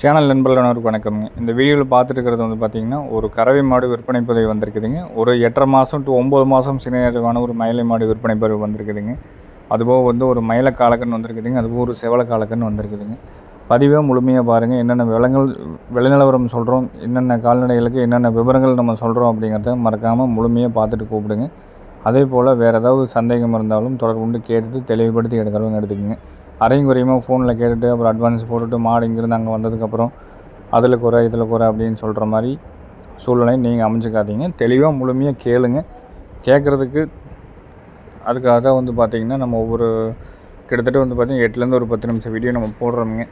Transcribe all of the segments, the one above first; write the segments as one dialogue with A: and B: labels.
A: Channel நண்பர்களுக்கு வணக்கம்ங்க இந்த வீடியோவில் பார்த்துட்டு இருக்கிறது வந்து பார்த்தீங்கன்னா ஒரு கறவை மாடு விற்பனை பதிவு வந்திருக்குதுங்க. ஒரு எட்டரை மாதம் டு ஒம்பது மாதம் சினையமான ஒரு மயிலை மாடு விற்பனை பதிவு வந்திருக்குதுங்க. அதுபோக வந்து ஒரு மயில காலக்கன் வந்திருக்குதுங்க. அதுபோக ஒரு செவல காலக்கன் வந்திருக்குதுங்க. பதிவாக முழுமையாக பாருங்கள் என்னென்ன விலங்குகள் விளைநிலவரம் சொல்கிறோம் என்னென்ன கால்நடைகளுக்கு என்னென்ன விவரங்கள் நம்ம சொல்கிறோம் அப்படிங்கிறத மறக்காமல் முழுமையாக பார்த்துட்டு கூப்பிடுங்க. அதே போல் வேறு ஏதாவது சந்தேகம் இருந்தாலும் தொடர்பு கொண்டு கேட்டுட்டு தெளிவுபடுத்தி எடுக்கிறவங்க எடுத்துக்கோங்க. அரையும் குறையுமா ஃபோனில் கேட்டுட்டு அப்புறம் அட்வான்ஸ் போட்டுட்டு மாடு இங்கேருந்து அங்கே வந்ததுக்கப்புறம் அதில் குறை இதில் குறை அப்படின்னு சொல்கிற மாதிரி சூழ்நிலை நீங்கள் அமைஞ்சுக்காதீங்க. தெளிவாக முழுமையாக கேளுங்க. கேட்குறதுக்கு அதுக்காக தான் வந்து பார்த்திங்கன்னா நம்ம ஒவ்வொரு கிட்டத்தட்ட வந்து பார்த்திங்கன்னா எட்டுலேருந்து ஒரு பத்து நிமிஷம் வீடியோ நம்ம போடுறோமுங்க.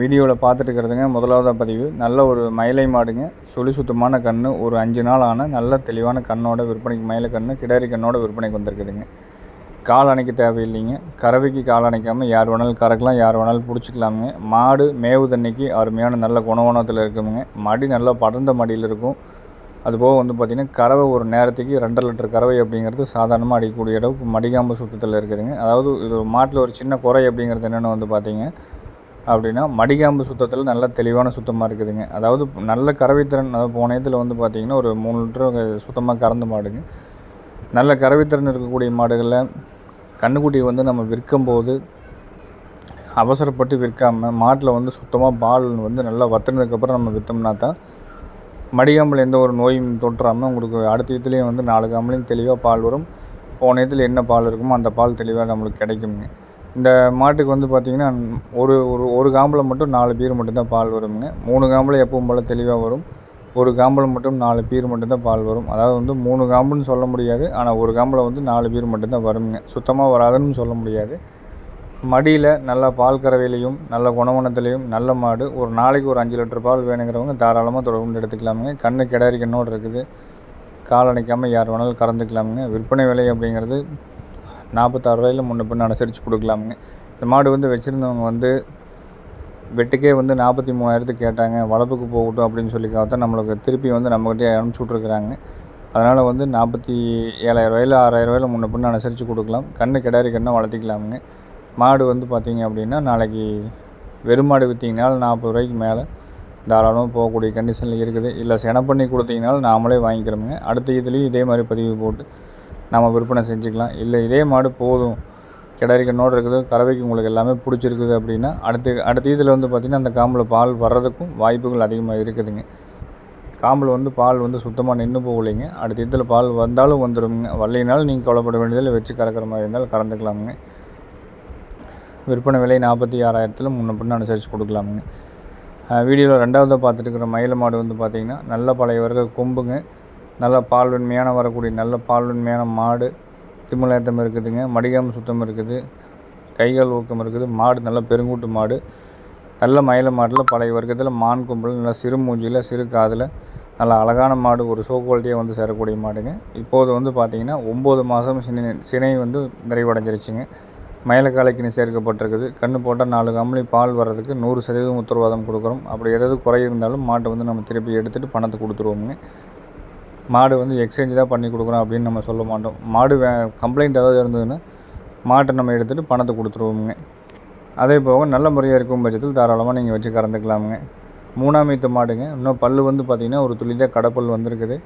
A: வீடியோவில் பார்த்துட்டு இருக்கிறதுங்க. முதலாவதாக பதிவு நல்ல ஒரு மயிலை மாடுங்க. சுழி சுத்தமான கன்று ஒரு அஞ்சு நாள் ஆன நல்ல தெளிவான கண்ணோட விற்பனைக்கு மயிலை கன்று கிடாரி கண்ணோட விற்பனைக்கு வந்திருக்குதுங்க. கால் அணைக்க தேவையில்லைங்க. கறவைக்கு கால் அணைக்காமல் யார் வேணாலும் கறக்கலாம் யார் வேணாலும் பிடிச்சிக்கலாமுங்க. மாடு மேவு தண்ணிக்கு அருமையான நல்ல குணவனத்தில் இருக்குமுங்க. மடி நல்லா படர்ந்த மடியில் இருக்கும். அதுபோக வந்து பார்த்திங்கன்னா கறவை ஒரு நேரத்துக்கு ரெண்டரை லிட்டர் கறவை அப்படிங்கிறது சாதாரணமாக அடிக்கக்கூடிய அளவுக்கு மடிகாம்பு சுத்தத்தில் இருக்குதுங்க. அதாவது இது மாட்டில் ஒரு சின்ன குறை அப்படிங்கிறது என்னென்னு வந்து பார்த்திங்க அப்படின்னா மடிகாம்பு சுத்தத்தில் நல்ல தெளிவான சுத்தமாக இருக்குதுங்க. அதாவது நல்ல கறவைத்திறன் அதாவது போன வந்து பார்த்திங்கன்னா ஒரு மூணு லிட்டர் சுத்தமாக கறந்து மாடுங்க. நல்ல கறவைத்திறன் இருக்கக்கூடிய மாடுகளில் கண்ணுக்குட்டியை வந்து நம்ம விற்கும்போது அவசரப்பட்டு விற்காமல் மாட்டில் வந்து சுத்தமாக பால் வந்து நல்லா வத்துனதுக்கப்புறம் நம்ம விற்றோம்னா தான் மடிகாம்பில் எந்த ஒரு நோயும் தொற்றாமல் உங்களுக்கு அடுத்த இதுலேயும் வந்து நாலு காமலையும் தெளிவாக பால் வரும். போன இதில் என்ன பால் இருக்குமோ அந்த பால் தெளிவாக நம்மளுக்கு கிடைக்குங்க. இந்த மாட்டுக்கு வந்து பார்த்திங்கன்னா ஒரு ஒரு ஒரு காம்பில் மட்டும் நாலு பீர் மட்டும்தான் பால் வருங்க. மூணு காம்பில் எப்பவும் போல் தெளிவாக வரும். ஒரு காம்பில் மட்டும் நாலு பீர் மட்டும்தான் பால் வரும். அதாவது வந்து மூணு காம்புன்னு சொல்ல முடியாது. ஆனால் ஒரு காம்பில் வந்து நாலு பீர் மட்டும்தான் வருங்க. சுத்தமாக வராதுன்னு சொல்ல முடியாது. மடியில் நல்ல பால் கறவையிலையும் நல்ல குணவனத்துலேயும் நல்ல மாடு ஒரு நாளைக்கு ஒரு அஞ்சு லிட்டர் பால் வேணுங்கிறவங்க தாராளமாக தொடர்பு எடுத்துக்கலாமுங்க. கண்ணு கிடாரி இருக்குது. கால் அணைக்காமல் யார் வேணாலும் கறந்துக்கலாமுங்க. விற்பனை விலை அப்படிங்கிறது நாற்பத்தாறு ரூபாயில் முன்ன பின்னு அனுசரித்து கொடுக்கலாமுங்க. இந்த மாடு வந்து வச்சுருந்தவங்க வந்து வெட்டுக்கே வந்து நாற்பத்தி மூணாயிரத்துக்கு கேட்டாங்க வளர்ப்புக்கு போகட்டும் அப்படின்னு சொல்லிக்காக தான் நம்மளுக்கு திருப்பி வந்து நம்மக்கிட்டே அனுப்பிச்சி விட்ருக்குறாங்க அதனால் வந்து நாற்பத்தி ஏழாயிரம் ரூபாயில் முன்ன பின்ன அனுசரித்து கொடுக்கலாம். கண்ணு கிடாரி கண்ணை வளர்த்திக்கலாமுங்க. மாடு வந்து பார்த்திங்க அப்படின்னா நாளைக்கு வெறும் மாடு விற்றிங்கனாலும் நாற்பது ரூபாய்க்கு மேலே தாராளமாக போகக்கூடிய கண்டிஷனில் இருக்குது. இல்லை சென பண்ணி கொடுத்தீங்கனாலும் நாமளே வாங்கிக்கிறோமுங்க. அடுத்த இதுலேயும் இதே மாதிரி பதிவு போட்டு நம்ம விற்பனை செஞ்சுக்கலாம். இல்லை இதே மாடு போதும். கிடாரி கண்ணோடு இருக்குது. கறவைக்கு உங்களுக்கு எல்லாமே பிடிச்சிருக்குது அப்படின்னா அடுத்து அடுத்த இதில் வந்து பார்த்திங்கன்னா அந்த காம்பில் பால் வர்றதுக்கும் வாய்ப்புகள் அதிகமாக இருக்குதுங்க. காம்பில் வந்து பால் வந்து சுத்தமாக நின்று போகலைங்க. அடுத்த இதில் பால் வந்தாலும் வந்துடுங்க வரலைனாலும் நீங்கள் கவலைப்பட வேண்டியதில் வச்சு கறக்கிற மாதிரி இருந்தாலும் கறந்துக்கலாமுங்க. விற்பனை விலை நாற்பத்தி ஆறாயிரத்தில் முன்ன பின்ன அனுசரித்து கொடுக்கலாமுங்க. வீடியோவில் ரெண்டாவதாக பார்த்துட்டு மயில மாடு வந்து பார்த்திங்கன்னா நல்ல பழைய வர்க்க கொம்புங்க. நல்ல பால் வெண்மையான வரக்கூடிய நல்ல பால் வெண்மையான மாடு. திமலேத்தம் இருக்குதுங்க. மடிகாமல் சுத்தம் இருக்குது. கைகால் ஊக்கம் இருக்குது. மாடு நல்ல பெருங்கூட்டு மாடு. நல்ல மயில மாட்டில் பழைய வர்க்கத்தில் மான் கும்பல் நல்ல சிறு மூஞ்சியில் சிறு காதில். நல்ல அழகான மாடு ஒரு சோ குவாலிட்டியாக வந்து சேரக்கூடிய மாடுங்க. இப்போது வந்து பார்த்திங்கன்னா ஒம்பது மாதம் சினை சினை வந்து நிறைவடைஞ்சிருச்சுங்க. மயிலக்காலைக்கு சேர்க்கப்பட்டிருக்குது. கண்ணு போட்டால் நாலு கம்பளி பால் வர்றதுக்கு நூறு சதவீதம் உத்தரவாதம் கொடுக்குறோம். அப்படி ஏதாவது குறை இருந்தாலும் மாட்டை வந்து நம்ம திருப்பி எடுத்துகிட்டு பணத்தை கொடுத்துருவோங்க மாடு வந்து எக்ஸ்சேஞ்ச் தான் பண்ணி கொடுக்குறோம் அப்படின்னு நம்ம சொல்ல மாட்டோம். மாடு வே கம்ப்ளைண்ட் ஏதாவது இருந்ததுன்னா மாட்டை நம்ம எடுத்துகிட்டு பணத்தை கொடுத்துருவோமுங்க. அதே போக நல்ல முறையாக இருக்கும் பட்சத்தில் தாராளமாக நீங்கள் வச்சு கறந்துக்கலாமுங்க. மூணாம் ஈத்து மாடுங்க. இன்னும் பல் வந்து பார்த்திங்கன்னா ஒரு துளி தான் கடப்பல் வந்திருக்குது.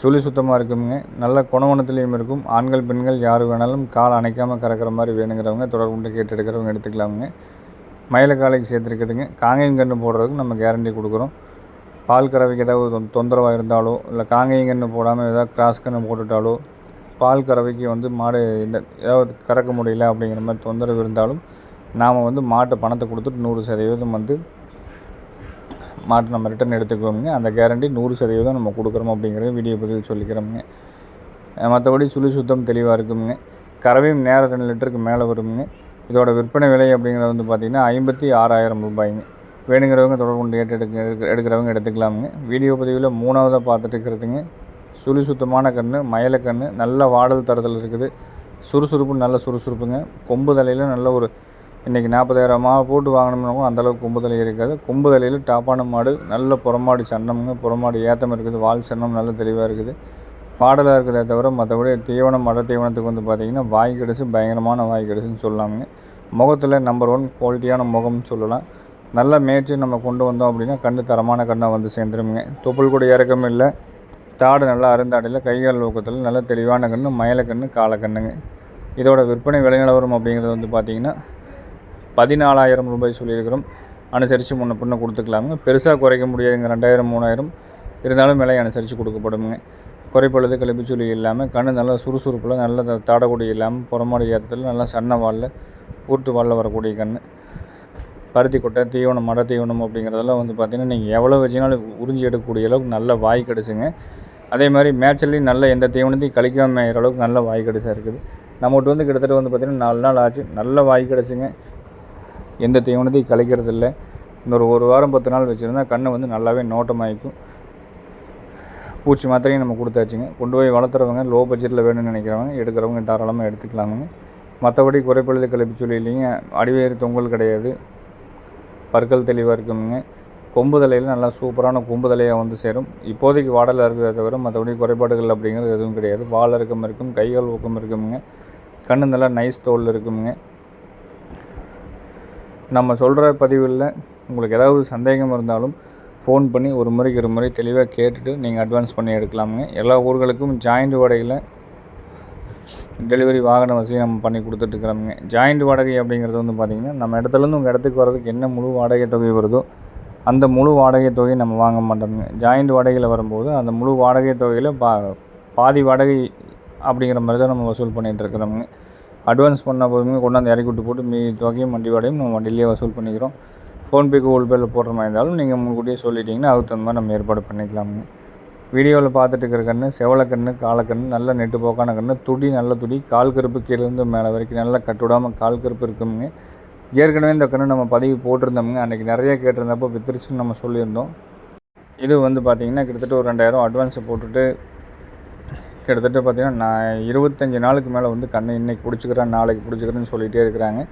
A: சுழி சுத்தமாக இருக்குங்க நல்ல குணவனத்துலேயும் இருக்கும். ஆண்கள் பெண்கள் யார் வேணாலும் கால் அணைக்காமல் கறக்கிற மாதிரி வேணுங்கிறவங்க தொடர்பு கேட்டு எடுக்கிறவங்க எடுத்துக்கலாமுங்க. மயில காலைக்கு சேர்த்துருக்குதுங்க. காங்கேயம் கன்று போடுறதுக்கு நம்ம கேரண்டி கொடுக்குறோம். பால் கறவைக்கு ஏதாவது தொந்தரவாக இருந்தாலோ இல்லை காங்கேயம் போடாமல் ஏதாவது கிராஸ்கன்னு போட்டுட்டாலோ பால் கறவைக்கு வந்து மாடு இந்த ஏதாவது கறக்க முடியல அப்படிங்கிற மாதிரி தொந்தரவு இருந்தாலும் நாம் வந்து மாட்டை பணத்தை கொடுத்துட்டு நூறு சதவீதம் வந்து மாட்டை நம்ம ரிட்டன் எடுத்துக்குவோங்க அந்த கேரண்டி நூறு சதவீதம் நம்ம கொடுக்குறோம் அப்படிங்கிறத வீடியோ பதிவு சொல்லிக்கிறோமுங்க. மற்றபடி சுழி சுத்தம் தெளிவாக இருக்குங்க. கறவையும் நேரம் ரெண்டு லிட்டருக்கு மேலே வருங்க. இதோட விற்பனை விலை அப்படிங்கிறது வந்து பார்த்திங்கன்னா ஐம்பத்தி ஆறாயிரம் ரூபாய்ங்க. வேணுங்கிறவங்க தொடர்பு கொண்டு கேட்டு எடுக்க எடுக்கிறவங்க எடுத்துக்கலாமுங்க. வீடியோ பதிவில் மூணாவதாக பார்த்துட்டு இருக்கிறதுங்க. சுழி சுத்தமான கன்று மயில நல்ல வாடல் தரத்தில் இருக்குது. சுறுசுறுப்பு நல்ல சுறுசுறுப்புங்க. கொம்பு தலையில் நல்ல ஒரு இன்றைக்கி நாற்பதாயிரம் போட்டு வாங்கினோம்னா அந்தளவுக்கு கொம்பு தலை இருக்காது. கொம்பு தலையில் டாப்பான மாடு நல்ல புறமாடு சன்னமுங்க. புறமாடு ஏத்தம் இருக்குது வால் சன்னம் நல்ல தெளிவாக இருக்குது. பாடலாக இருக்கிறதே தவிர மற்றபடி தீவனம் மட தீவனத்துக்கு வந்து பார்த்திங்கன்னா வாய் கிடச்சி பயங்கரமான வாய் கடிசுன்னு சொல்லலாமுங்க. முகத்தில் நம்பர் ஒன் குவாலிட்டியான முகம்னு சொல்லலாம். நல்லா மேய்ச்சி நம்ம கொண்டு வந்தோம் அப்படின்னா கன்று தரமான கண்ணாக வந்து சேர்ந்துருமுங்க தொப்புள் கூட இறக்கம் இல்லை. தாடு நல்லா அருந்தாடையில் கைகால் ஊக்கத்தில் நல்ல தெளிவான கன்று மயிலக்கன்று காலக்கண்ணுங்க இதோட விற்பனை விலை நிலவரம் அப்படிங்கிறது வந்து பார்த்திங்கன்னா பதினாலாயிரம் ரூபாய் சொல்லியிருக்கிறோம். அனுசரித்து முன்ன பின்ன கொடுத்துக்கலாமுங்க. பெருசாக குறைக்க முடியாதுங்க. ரெண்டாயிரம் மூணாயிரம். இருந்தாலும் விலை அனுசரித்து கொடுக்கப்படுமுங்க. குறைப்பழுது கழிப்புச்சொலி இல்லாமல் கண் நல்லா சுறுசுறுப்பில் நல்ல தாடக்கூடிய இல்லாமல் புறமாடி ஏற்றத்தில் நல்லா சன்ன வாலில் ஊட்டு வாலில் வரக்கூடிய கன்று பருத்தி கொட்டை தீவனம் மட தீவனம் அப்படிங்கிறதெல்லாம் வந்து பார்த்திங்கன்னா நீங்கள் எவ்வளோ வச்சினாலும் உறிஞ்சி எடுக்கக்கூடிய அளவுக்கு நல்ல வாய் கிடச்சிங்க அதே மாதிரி மேட்ச்லேயும் நல்ல எந்த தீவனத்தையும் கழிக்காம அளவுக்கு நல்ல வாய் கிடச்சா இருக்குது. நம்மகிட்ட வந்து கிட்டத்தட்ட வந்து பார்த்திங்கன்னா நாலு நாள் ஆச்சு. நல்ல வாய் கிடச்சிங்க எந்த தீவனத்தையும் கழிக்கிறது இல்லை இன்னொரு ஒரு வாரம் பத்து நாள் வச்சுருந்தா கண்ணை வந்து நல்லாவே நோட்டமாயிக்கும். பூச்சி மாத்திரையும் நம்ம கொடுத்தாச்சுங்க. கொண்டு போய் வளர்த்துறவங்க லோ பட்ஜெட்டில் வேணும்னு நினைக்கிறவங்க எடுக்கிறவங்க தாராளமாக எடுத்துக்கலாமுங்க. மற்றபடி குறைப்பழுது கழிப்பு சொல்லி இல்லைங்க அடிவேறு தொங்கல் கிடையாது. பற்கள் தெளிவாக இருக்குங்க. கொம்பு தலையில் நல்லா சூப்பரான கொம்பு தலையாக வந்து சேரும். இப்போதைக்கு வாடலை இருக்கிறத தவிர மற்றபடி குறைபாடுகள் அப்படிங்கிறது எதுவும் கிடையாது. வால் இறக்கம் இருக்கும் கைகள் ஊக்கம் இருக்குங்க கண்ணு நல்லா நைஸ் தோல் இருக்குமுங்க. நம்ம சொல்கிற பதிவில் உங்களுக்கு ஏதாவது சந்தேகம் இருந்தாலும் ஃபோன் பண்ணி ஒரு முறைக்கு ஒரு முறை தெளிவாக கேட்டுட்டு நீங்கள் அட்வான்ஸ் பண்ணி எடுக்கலாமுங்க. எல்லா ஊர்களுக்கும் ஜாயிண்ட் வாடகையில் டெலிவரி வாகன வசதி நம்ம பண்ணி கொடுத்துட்ருக்குறோமுங்க ஜாயிண்ட் வாடகை அப்படிங்கிறது வந்து பார்த்திங்கன்னா நம்ம இடத்துலேருந்து உங்கள் இடத்துக்கு வர்றதுக்கு என்ன முழு வாடகை தொகை வருதோ அந்த முழு வாடகை தொகையை நம்ம வாங்க மாட்டோமுங்க. ஜாயிண்ட் வாடகையில் வரும்போது அந்த முழு வாடகை தொகையில் பா பாதி வாடகை அப்படிங்கிற மாதிரி தான் நம்ம வசூல் பண்ணிகிட்டு இருக்கிறோமுங்க அட்வான்ஸ் பண்ண போதுமே கொண்டாந்து இறக்கி விட்டு போட்டு மீ தொகையும் வண்டி வாடகையும் நம்ம வண்டியிலேயே வசூல் பண்ணிக்கிறோம். ஃபோன்பே கூகுள் பேயில் போடுற மாதிரி இருந்தாலும் நீங்கள் முன்கூட்டியே சொல்லிட்டீங்கன்னா அதுக்கு தகுந்த மாதிரி நம்ம ஏற்பாடு பண்ணிக்கலாமுங்க. வீடியோவில் பார்த்துட்டு இருக்கிற கன்று செவலக்கன்று காலக்கன்று நல்ல நெட்டு போக்கான கன்று துடி நல்ல துடி கால் கருப்பு கீழேருந்து மேலே வரைக்கும் நல்லா கட்டுவிடாமல் கால் கருப்பு இருக்குங்க ஏற்கனவே இந்த கன்று நம்ம பதிவு போட்டிருந்தோமுங்க. அன்றைக்கி நிறைய கேட்டிருந்தப்போ வித்துருச்சுன்னு நம்ம சொல்லியிருந்தோம். இது வந்து பார்த்திங்கன்னா கிட்டத்தட்ட ஒரு ரெண்டாயிரம் அட்வான்ஸை போட்டுட்டு கிட்டத்தட்ட பார்த்திங்கன்னா நான் இருபத்தஞ்சி நாளுக்கு மேலே வந்து கண்ணை இன்றைக்கி பிடிச்சிக்கிறேன் நாளைக்கு பிடிச்சிக்கிறேன்னு சொல்லிகிட்டே இருக்கிறாங்க.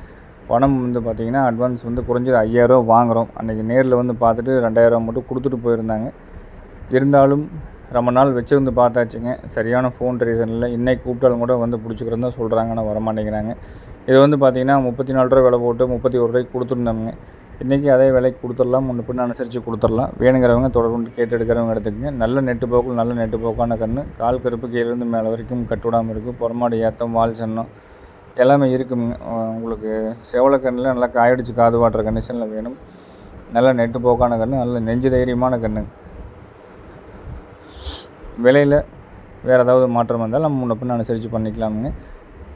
A: பணம் வந்து பார்த்திங்கன்னா அட்வான்ஸ் வந்து குறைஞ்சது ஐயாயிரம் வாங்குகிறோம் அன்றைக்கி நேரில் வந்து பார்த்துட்டு ரெண்டாயிரம் மட்டும் கொடுத்துட்டு போயிருந்தாங்க. இருந்தாலும் ரொம்ப நாள் வச்சுருந்து பார்த்தாச்சுங்க. சரியான ஃபோன் ரீசன் இல்லை. இன்னைக்கு கூப்பிட்டாலும் கூட வந்து பிடிச்சிக்கிறேன்னு தான் சொல்கிறாங்க ஆனால் வரமாட்டேங்கிறாங்க. இது வந்து பார்த்திங்கன்னா முப்பத்தி நாலு ரூபா விலை போட்டு முப்பத்தி ஒரு ரூபாய்க்கு கொடுத்துருந்தோம்ங்க இன்றைக்கி அதே விலைக்கு கொடுத்துடலாம். முன்ன பின்ன அனுசரித்து கொடுத்துடலாம். வேணுங்கிறவங்க தொடர்ந்து கேட்டு எடுக்கிறவங்க எடுத்துக்கங்க. நல்ல நெட்டு போக்கு நல்ல நெட்டு போக்கான கன்று கால் கருப்பு கீழேருந்து மேலே வரைக்கும் கட்டுவிடாமல் இருக்கும் புறமாடு ஏற்றம் வால் சன்னம் எல்லாமே இருக்குங்க. உங்களுக்கு உங்களுக்கு செவலக்கண்ணில் நல்லா காயடிச்சு காது வாட்டுற கண்டிஷனில் வேணும். நல்ல நெட்டு போக்கான கன்று நல்ல நெஞ்சு தைரியமான கன்று விலையில் வேறு ஏதாவது மாற்றம் வந்தால் நம்ம முன்ன பின்ன அனுசரித்து பண்ணிக்கலாமுங்க.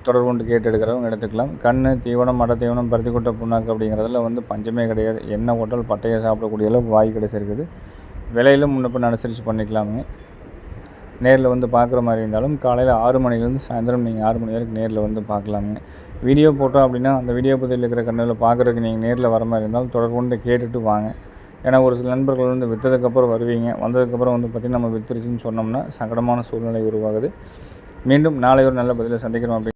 A: தொடர்பு கொண்டு கேட்டு எடுக்கிறவங்க எடுத்துக்கலாம். கண் தீவனம் மட தீவனம் பருத்தி கொட்டை புண்ணாக்கு அப்படிங்கிறதுல வந்து பஞ்சமே கிடையாது. என்ன ஹோட்டல் பட்டையை சாப்பிடக்கூடிய அளவு வாய் கிடைச்சிருக்குது விலையிலும் முன்ன பின்ன அனுசரித்து பண்ணிக்கலாமுங்க. நேரில் வந்து பார்க்குற மாதிரி இருந்தாலும் காலையில் ஆறு மணிலேருந்து சாயந்தரம் நீங்கள் ஆறு மணி வரைக்கும் நேரில் வந்து பார்க்கலாமுங்க. வீடியோ போட்டோம் அப்படின்னா அந்த வீடியோ பற்றியில் இருக்கிற கண்ணில் பார்க்குறதுக்கு நீங்கள் நேரில் வர மாதிரி இருந்தாலும் தொடர்பு கொண்டு கேட்டுட்டு வாங்க. ஏன்னா ஒரு சில நண்பர்கள் வந்து விற்றதுக்கப்புறம் வருவீங்க. வந்ததுக்கப்புறம் வந்து பார்த்திங்கன்னா நம்ம வித்துருச்சுன்னு சொன்னோம்னா சங்கடமான சூழ்நிலை உருவாகுது. மீண்டும் நாளை ஒரு நல்ல பதிலை சந்திக்கிறோம் அப்படி